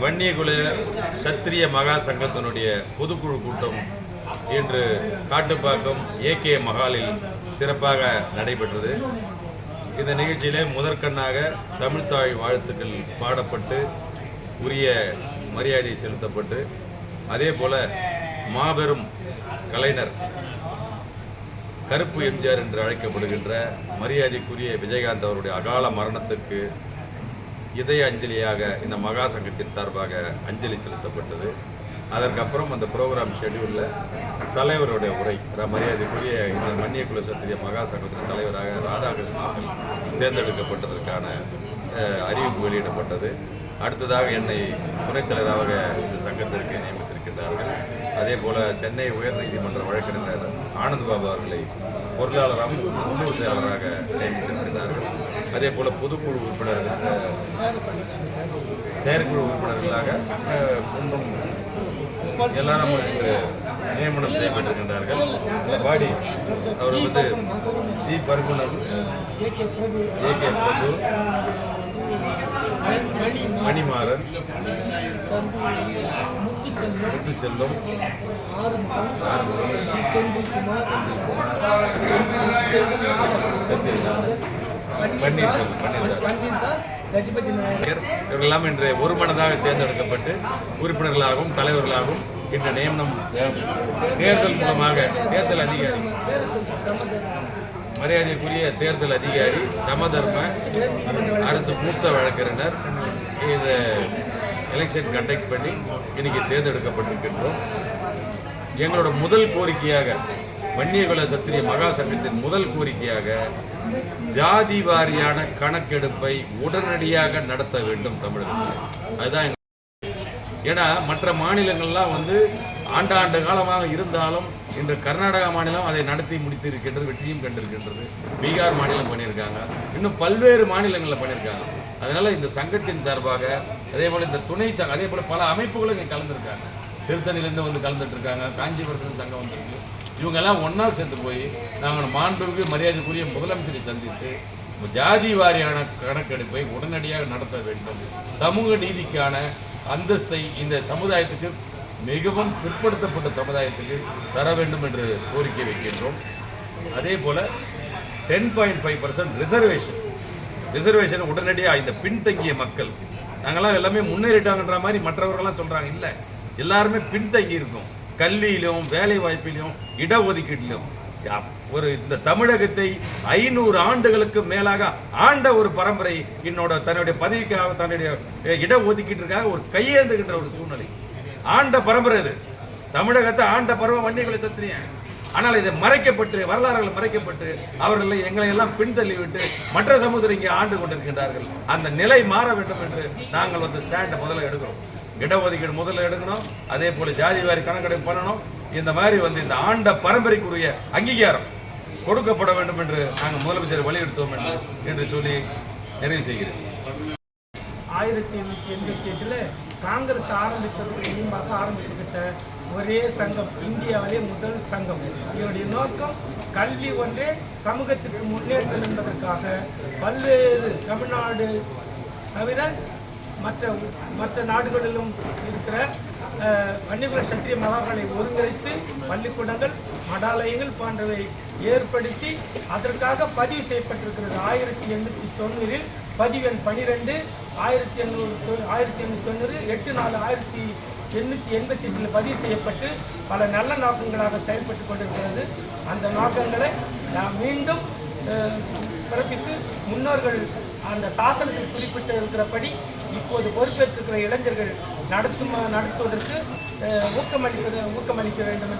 வன்னியகுல சத்திரிய மகா சங்கத்தினுடைய பொதுக்குழு கூட்டம் இன்று காட்டுப்பாக்கம் ஏகே மகாலில் சிறப்பாக நடைபெற்றது. இந்த நிகழ்ச்சியிலே முதற்கண்ணாக தமிழ்த்தாய் வாழ்த்துக்கள் பாடப்பட்டு உரிய மரியாதை செலுத்தப்பட்டு அதே போல மாபெரும் கலைஞர் கருப்பு எம்ஜிஆர் என்று அழைக்கப்படுகின்ற மரியாதைக்குரிய விஜயகாந்த் அவருடைய அகால மரணத்திற்கு இதய அஞ்சலியாக இந்த மகா சங்கத்தின் சார்பாக அஞ்சலி செலுத்தப்பட்டது. அதற்கப்புறம் அந்த ப்ரோக்ராம் ஷெட்யூலில் தலைவருடைய உரை மரியாதைக்குரிய இந்த மன்னிய குல சத்திரிய மகா சங்கத்தின் தலைவராக ராதாகிருஷ்ணன் அவர்கள் தேர்ந்தெடுக்கப்பட்டதற்கான அறிவிப்பு வெளியிடப்பட்டது. அடுத்ததாக என்னை துணைத் தலைவராக இந்த சங்கத்திற்கு நியமித்திருக்கின்றார்கள். அதே போல சென்னை உயர்நீதிமன்ற வழக்கறிஞர் ஆனந்த் பாபு அவர்களை பொருளாளராகவும் உள்ளூர் செயலாளராக நியமித்திருக்கிறார்கள் அதே போல் பொதுக்குழு உறுப்பினர்கள் செயற்குழு உறுப்பினர்களாக அஹ், இன்னும் எல்லாரும் இன்று நியமனம் செய்யப்பட்டிருக்கின்றார்கள். இந்த பாடி அவர் வந்து G. Parkunan A. K. Prabhu Manimaran Muthu Selvam Muthu Senthilkumar Senthilnathan Gajapathi Nayagar இவர்களெல்லாம் இன்று ஒரு மனதாக தேர்ந்தெடுக்கப்பட்டு உறுப்பினர்களாகவும் தலைவர்களாகவும் இன்று நியமனம் தேர்தல் மூலமாக தேர்தல் அதிகாரி. மரியாதைக்குரிய தேர்தல் அதிகாரி சமதர்ம அரசு மூத்த வழக்கறிஞர் இந்த எலெக்ஷன் கண்டக்ட் பண்ணி இன்னைக்கு தேர்ந்தெடுக்கப்பட்டிருக்கின்றோம். எங்களோட முதல் கோரிக்கையாக வன்னியகுல சத்திரிய மகா சங்கத்தின் முதல் கோரிக்கையாக ஜாதி வாரியான கணக்கெடுப்பை உடனடியாக நடத்த வேண்டும் தமிழகத்தில். அதுதான் ஏன்னா மற்ற மாநிலங்கள்லாம் வந்து ஆண்டாண்டு காலமாக இருந்தாலும் இன்று கர்நாடகா மாநிலம் அதை நடத்தி முடித்து இருக்கின்றது வெற்றியும் கண்டிருக்கின்றது. பீகார் மாநிலம் பண்ணியிருக்காங்க. இன்னும் பல்வேறு மாநிலங்களில் பண்ணியிருக்காங்க. அதனால இந்த சங்கத்தின் சார்பாக அதே போல இந்த துணை அதே போல பல அமைப்புகளும் இங்கே கலந்துருக்காங்க. திருத்தணிலேருந்து வந்து கலந்துட்டு இருக்காங்க காஞ்சிபுரத்துலேருந்து சங்கம் வந்திருக்கு. இவங்கெல்லாம் ஒன்றா சேர்ந்து போய் நாங்கள் மாண்புக்கு மரியாதைக்குரிய முதலமைச்சரை சந்தித்து ஜாதி வாரியான கணக்கெடுப்பை உடனடியாக நடத்த வேண்டும். சமூக நீதிக்கான அந்தஸ்தை இந்த சமுதாயத்துக்கு மிகவும் பிற்படுத்தப்பட்ட சமுதாயத்துக்கு தர வேண்டும் என்று கோரிக்கை வைக்கின்றோம். அதே போல ten point five percent reservation reservation உடனடியாக இந்த பின்தங்கிய மக்கள் நாங்கெல்லாம் எல்லாமே முன்னேறிட்டாங்கன்ற மாதிரி மற்றவர்கள்லாம் சொல்றாங்க. இல்லை எல்லாருமே பின்தங்கி இருக்கோம் கல்வியிலும் வேலை வாய்ப்பிலும் இடஒதுக்கீட்டிலும் ஒரு இந்த தமிழகத்தை ஐநூறு ஆண்டுகளுக்கு மேலாக ஆண்ட ஒரு பரம்பரை என்னோட தன்னுடைய பதவிக்காக தன்னுடைய இடஒதுக்கீட்டிற்காக ஒரு கையேந்துகின்ற ஒரு சூழ்நிலை. ஆண்ட பரம்பரை இது தமிழகத்தை ஆண்ட பருவம் வண்டிகளை சத்திரியன் ஆனால் இது மறைக்கப்பட்டு வரலாறுகள் மறைக்கப்பட்டு அவர்களை எங்களை எல்லாம் பின்தள்ளிவிட்டு மற்ற சமுதிரம் இங்கே ஆண்டு கொண்டிருக்கின்றார்கள். அந்த நிலை மாற வேண்டும் என்று நாங்கள் வந்து ஸ்டாண்டை முதல்ல எடுக்கிறோம். இடஒதுக்கீடு முதல்ல எடுக்கணும் அதே போல ஜாதி வாரி கணக்கெடுப்பு பண்ணணும். இந்த மாதிரி வந்து இந்த ஆண்ட பரம்பரைக்குரிய அங்கீகாரம் கொடுக்கப்பட வேண்டும் என்று நாங்கள் முதலமைச்சர் வலியுறுத்துவோம் என்று சொல்லி நிறைவு செய்கிறேன். ஆயிரத்தி எண்ணூற்றி எண்பத்தி எட்டில் காங்கிரஸ் ஆரம்பித்தது முன்பாக ஆரம்பித்துக்கிட்ட ஒரே சங்கம் இந்தியாவிலே முதல் சங்கம். இதனுடைய நோக்கம் கல்வி ஒன்றே சமூகத்திற்கு முன்னேற்றம் என்பதற்காக பல்வேறு தமிழ்நாடு தவிர மற்ற மற்ற நாடுகளிலும் இருக்கிற அஹ், வன்னிகுல சத்திரிய மகாக்களை ஒருங்கிணைத்து பள்ளிக்கூடங்கள் மடாலயங்கள் போன்றவை ஏற்படுத்தி அதற்காக பதிவு செய்யப்பட்டிருக்கிறது. ஆயிரத்தி எண்ணூற்றி தொண்ணூறில் பதிவெண் பனிரெண்டு ஆயிரத்தி எண்ணூறு ஆயிரத்தி எண்ணூற்றி தொண்ணூறு எட்டு நாலு ஆயிரத்தி எண்ணூற்றி எண்பத்தி எட்டில் பதிவு செய்யப்பட்டு பல நல்ல நோக்கங்களாக செயல்பட்டு கொண்டிருக்கிறது. அந்த நோக்கங்களை நாம் மீண்டும் பிறப்பித்து முன்னோர்கள் அந்த சாசனத்தில் குறிப்பிட்டு இருக்கிறபடி இப்போது பொறுப்பேற்றிருக்கிற இளைஞர்கள் நடத்தும் நடத்துவதற்கு அஹ், ஊக்கமளிப்பது ஊக்கமளிக்க வேண்டும்